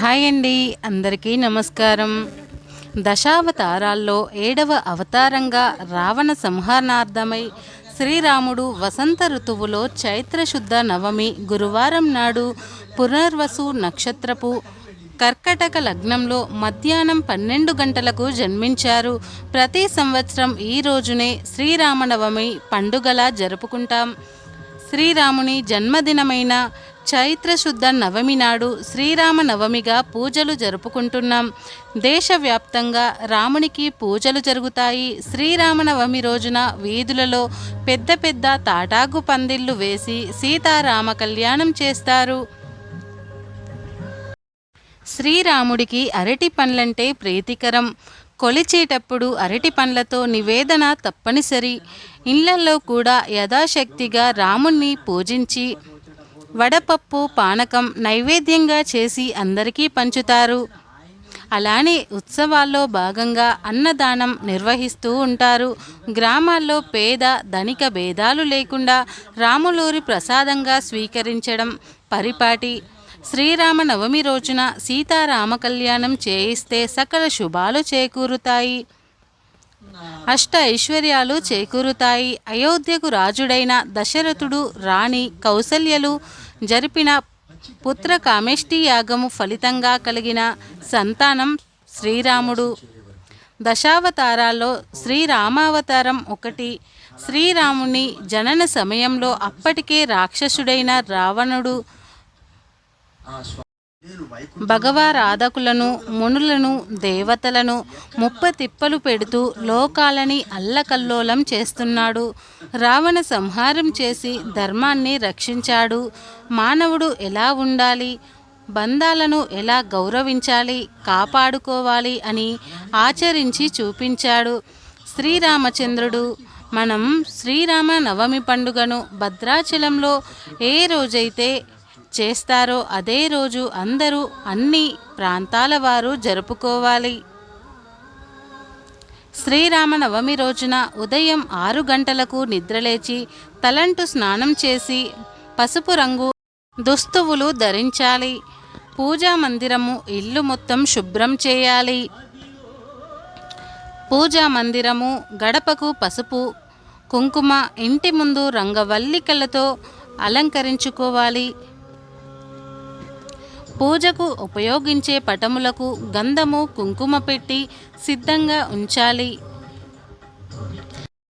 Hi అండి అందరికీ నమస్కారం. దశావతారాల్లో ఏడవ అవతారంగా రావణ సంహరణార్థమై శ్రీరాముడు వసంత ఋతువులో చైత్రశుద్ధ నవమి గురువారం నాడు పునర్వసు నక్షత్రపు కర్కటక లగ్నంలో మధ్యాహ్నం పన్నెండు గంటలకు జన్మించారు. ప్రతి సంవత్సరం ఈ రోజునే శ్రీరామనవమి పండుగలా జరుపుకుంటాం. శ్రీరాముని జన్మదినమైన చైత్రశుద్ధ నవమి నాడు శ్రీరామ నవమిగా పూజలు జరుపుకుంటున్నాం. దేశవ్యాప్తంగా రామునికి పూజలు జరుగుతాయి. శ్రీరామనవమి రోజున వీధులలో పెద్ద పెద్ద తాటాకు పందిళ్ళు వేసి సీతారామ కళ్యాణం చేస్తారు. శ్రీరాముడికి అరటి పండ్లంటే ప్రీతికరం. కొలిచేటప్పుడు అరటి పండ్లతో నివేదన తప్పనిసరి. ఇళ్ళలో కూడా యథాశక్తిగా రాముణ్ణి పూజించి వడపప్పు పానకం నైవేద్యంగా చేసి అందరికీ పంచుతారు. అలానే ఉత్సవాల్లో భాగంగా అన్నదానం నిర్వహిస్తూ ఉంటారు. గ్రామాల్లో పేద ధనిక భేదాలు లేకుండా రాములూరి ప్రసాదంగా స్వీకరించడం పరిపాటి. శ్రీరామ నవమి రోజున సీతారామ కళ్యాణం చేయిస్తే సకల శుభాలు చేకూరుతాయి. అష్ట ఐశ్వర్యాలు చేకూరుతాయి. అయోధ్యకు రాజుడైన దశరథుడు రాణి కౌసల్యలు జరిపిన పుత్ర కామేష్టి యాగము ఫలితంగా కలిగిన సంతానం శ్రీరాముడు. దశావతారాల్లో శ్రీరామావతారం ఒకటి. శ్రీరాముని జనన సమయంలో అప్పటికే రాక్షసుడైన రావణుడు భగవారాధకులను మునులను దేవతలను ముప్ప తిప్పలు పెడుతూ లోకాలని అల్లకల్లోలం చేస్తున్నాడు. రావణ సంహారం చేసి ధర్మాన్ని రక్షించాడు. మానవుడు ఎలా ఉండాలి? బంధాలను ఎలా గౌరవించాలి? కాపాడుకోవాలి అని ఆచరించి చూపించాడు. శ్రీరామచంద్రుడు మనం శ్రీరామ నవమి పండుగను భద్రాచలంలో ఏ రోజైతే చేస్తారో అదే రోజు అందరూ అన్ని ప్రాంతాల వారు జరుపుకోవాలి. శ్రీరామనవమి రోజున ఉదయం ఆరు గంటలకు నిద్రలేచి తలంటు స్నానం చేసి పసుపు రంగు దుస్తువులు ధరించాలి. పూజా మందిరము ఇల్లు మొత్తం శుభ్రం చేయాలి. పూజా మందిరము గడపకు పసుపు కుంకుమ ఇంటి ముందు రంగవల్లికలతో అలంకరించుకోవాలి. పూజకు ఉపయోగించే పటములకు గంధము కుంకుమ పెట్టి సిద్ధంగా ఉంచాలి.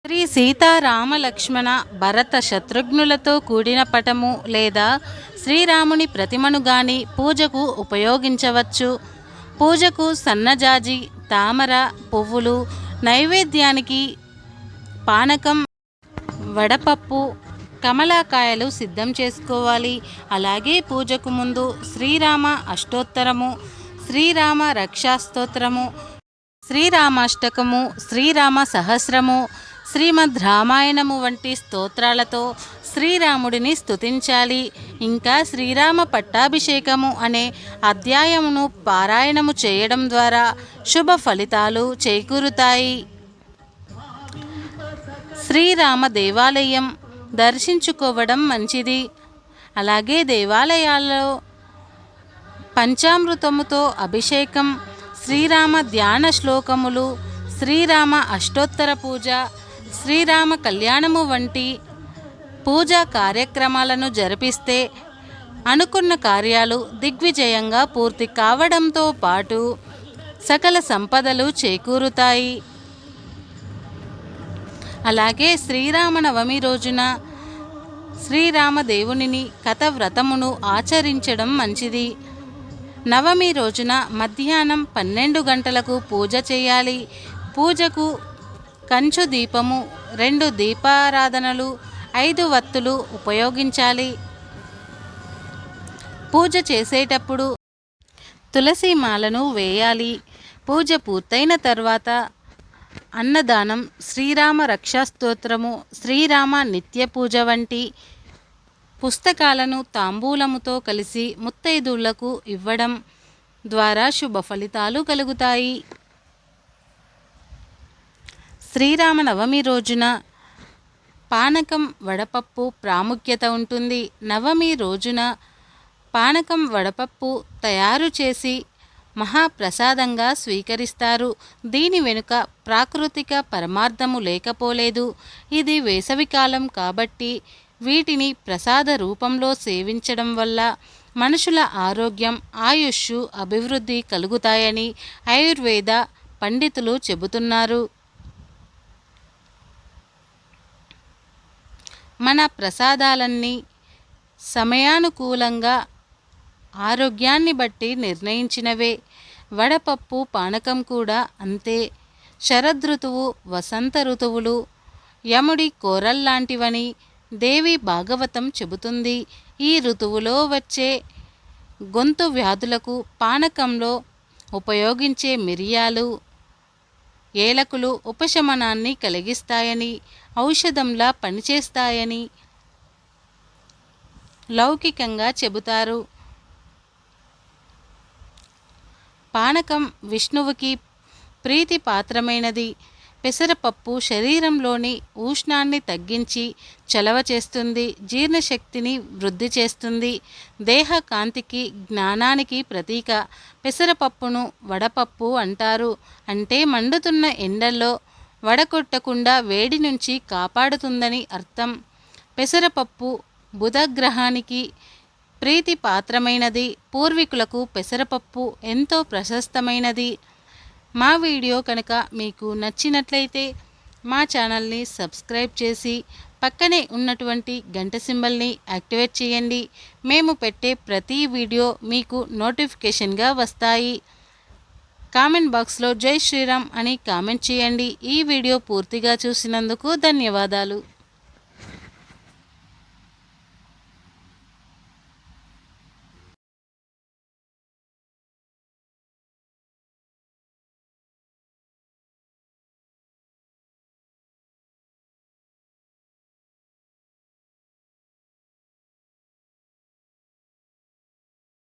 శ్రీ సీతారామ లక్ష్మణ భరత శత్రుఘ్నులతో కూడిన పటము లేదా శ్రీరాముని ప్రతిమను గాని పూజకు ఉపయోగించవచ్చు. పూజకు సన్నజాజి తామర పువ్వులు నైవేద్యానికి పానకం వడపప్పు కమలాకాయలు సిద్ధం చేసుకోవాలి. అలాగే పూజకు ముందు శ్రీరామ అష్టోత్తరము శ్రీరామ రక్షాస్తోత్రము శ్రీరామాష్టకము శ్రీరామ సహస్రము శ్రీమద్ రామాయణము వంటి స్తోత్రాలతో శ్రీరాముడిని స్తుతించాలి. ఇంకా శ్రీరామ పట్టాభిషేకము అనే అధ్యాయమును పారాయణము చేయడం ద్వారా శుభ ఫలితాలు చేకూరుతాయి. శ్రీరామ దేవాలయం దర్శించుకోవడం మంచిది. అలాగే దేవాలయాల్లో పంచామృతముతో అభిషేకం శ్రీరామ ధ్యాన శ్లోకములు శ్రీరామ అష్టోత్తర పూజ శ్రీరామ కళ్యాణము వంటి పూజా కార్యక్రమాలను జరిపిస్తే అనుకున్న కార్యాలు దిగ్విజయంగా పూర్తి కావడంతో పాటు సకల సంపదలు చేకూరుతాయి. అలాగే శ్రీరామనవమి రోజున శ్రీరామ దేవునిని కథ వ్రతమును ఆచరించడం మంచిది. నవమి రోజున మధ్యాహ్నం పన్నెండు గంటలకు పూజ చేయాలి. పూజకు కంచు దీపము రెండు దీపారాధనలు ఐదు వత్తులు ఉపయోగించాలి. పూజ చేసేటప్పుడు తులసి మాలను వేయాలి. పూజ పూర్తయిన తర్వాత అన్నదానం శ్రీరామ రక్షాస్తోత్రము శ్రీరామ నిత్య పూజ వంటి పుస్తకాలను తాంబూలముతో కలిసి ముత్తైదుళ్ళకు ఇవ్వడం ద్వారా శుభ ఫలితాలు కలుగుతాయి. శ్రీరామ నవమి రోజున పానకం వడపప్పు ప్రాముఖ్యత ఉంటుంది. నవమి రోజున పానకం వడపప్పు తయారు చేసి మహాప్రసాదంగా స్వీకరిస్తారు. దీని వెనుక ప్రాకృతిక పరమార్థము లేకపోలేదు. ఇది వేసవికాలం కాబట్టి వీటిని ప్రసాద రూపంలో సేవించడం వల్ల మనుషుల ఆరోగ్యం ఆయుష్షు అభివృద్ధి కలుగుతాయని ఆయుర్వేద పండితులు చెబుతున్నారు. మన ప్రసాదాలన్నీ సమయానుకూలంగా ఆరోగ్యాన్ని బట్టి నిర్ణయించినవే. వడపప్పు పానకం కూడా అంతే. శరదృతువు వసంత ఋతువులు. యముడి కోరల్లాంటివని దేవి భాగవతం చెబుతుంది. ఈ ఋతువులో వచ్చే గొంతు వ్యాధులకు పానకంలో ఉపయోగించే మిరియాలు ఏలకులు ఉపశమనాన్ని కలిగిస్తాయని ఔషధంలా పనిచేస్తాయని లౌకికంగా చెబుతారు. పానకం విష్ణువుకి ప్రీతి పాత్రమైనది పెసరపప్పు శరీరంలోని ఉష్ణాన్ని తగ్గించి చలవ చేస్తుంది జీర్ణశక్తిని వృద్ధి చేస్తుంది దేహ కాంతికి జ్ఞానానికి ప్రతీక. పెసరపప్పును వడపప్పు అంటారు. అంటే మండుతున్న ఎండల్లో వడకొట్టకుండా వేడి నుంచి కాపాడుతుందని అర్థం. పెసరపప్పు బుధగ్రహానికి ప్రీతి పాత్రమైనది పూర్వీకులకు పెసరపప్పు ఎంతో ప్రశస్తమైనది. మా వీడియో కనుక మీకు నచ్చినట్లయితే మా ఛానల్ని సబ్స్క్రైబ్ చేసి పక్కనే ఉన్నటువంటి గంట సింబల్ని యాక్టివేట్ చేయండి. మేము పెట్టే ప్రతి వీడియో మీకు నోటిఫికేషన్గా వస్తాయి. కామెంట్ బాక్స్లో జై శ్రీరామ్ అని కామెంట్ చేయండి. ఈ వీడియో పూర్తిగా చూసినందుకు ధన్యవాదాలు.